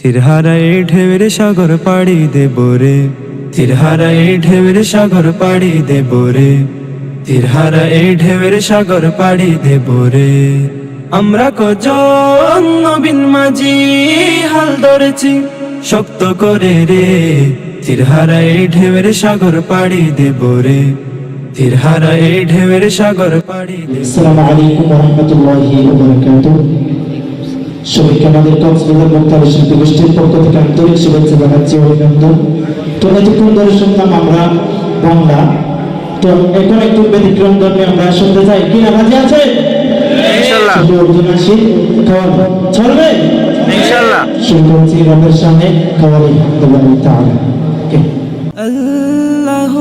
তীরহারা এই ঢেউের সাগর পাড়ি দেব রে। তীরহারা এই ঢেউের সাগর পাড়ি দেব রে। তীরহারা এই ঢেউের সাগর পাড়ি দেব রে। আমরা কজন নবীন মাঝি হাল ধরেছি শক্ত করে রে। তীরহারা এই ঢেউের সাগর পাড়ি দেব রে। তীরহারা এই ঢেউের সাগর পাড়ি দেব আসসালামু আলাইকুম রহমতুল্লাহি সবাইকে আমাদের কক্সবাজার মুক্তার শিল্পী গোষ্ঠীর পক্ষ থেকে আন্তরিক শুভেচ্ছা জানাচ্ছি অভিনন্দন। তো এতক্ষণ ধরে শুনলাম আমরা বাংলা। তো এখন একটু ব্যতিক্রম ধর্মে আমরা শুনতে চাই। কি না রাজি আছে চলবে? রবের সামনে খাওয়ারি আল্লাহ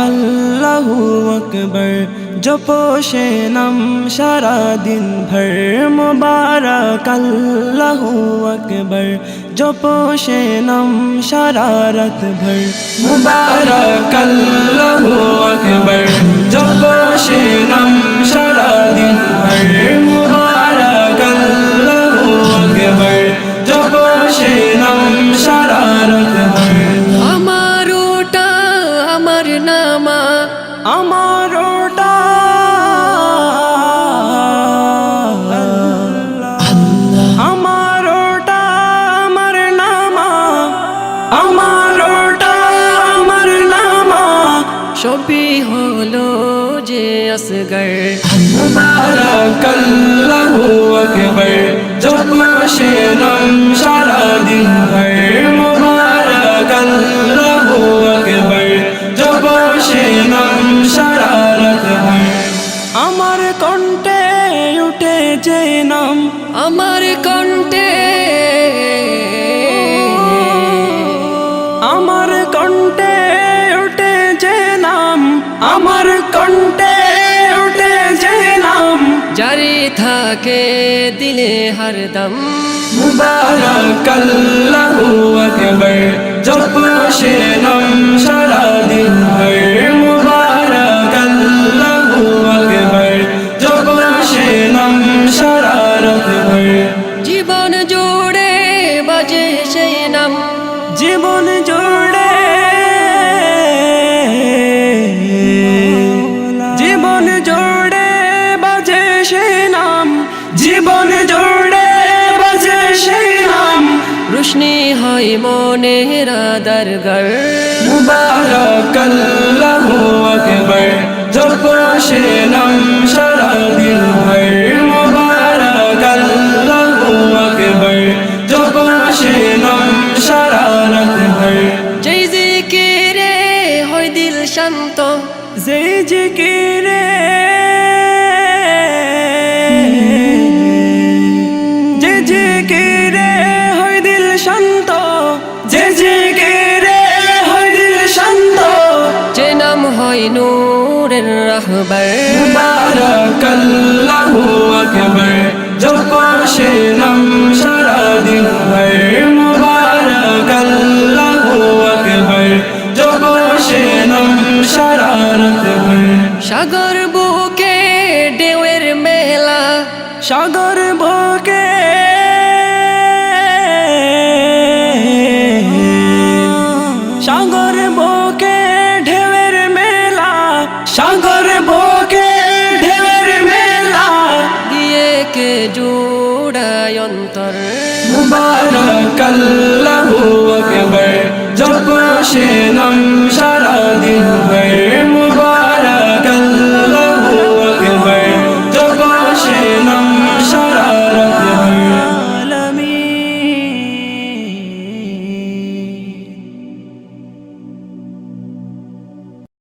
আল্লাহু আকবার জপো সে নাম সারা দিন ভর মুবারক আল্লাহু আকবার জপো সে নাম সারা রাত ভর মুবারক আল্লাহু আকবার জপো সে নাম সারা দিন ভর আমার নামা আমার ওটা। আমার ওটা আমার নামা। আমার ওটা আমার নামা। সবই হলো যে আসগর। মুবারক আল্লাহু। আকবার জপ সে নাম সারা দিন ভর কণ্ঠে উঠে যে নাম। আমার কণ্ঠে। আমার কণ্ঠে উঠে যে নাম। আমার কণ্ঠে উঠে যে নাম। জারি থাকে দিলে হরদম মুবারক আল্লাহু আকবার জপ সে নাম সারা হয় মনে রাদার গর মুবারক আল্লাহু আকবার জপ সে নাম সারা দিন ভর মুবারক আল্লাহু আকবার জপ সে নাম সারা রাত ভর যেই জিকিরে হয় দিল শান্ত যে জিকিরে হয় নূরের রাহবার। মুবারক আল্লাহু আকবার জপ সে নাম সারা দিন ভর মুবারক আল্লাহু আকবার জপ সে নাম সারা রাত ভর সাগর বুকে ঢেউয়ের মেলা। সাগর বুকে জোড়ায় অন্তর আকবার জপ সে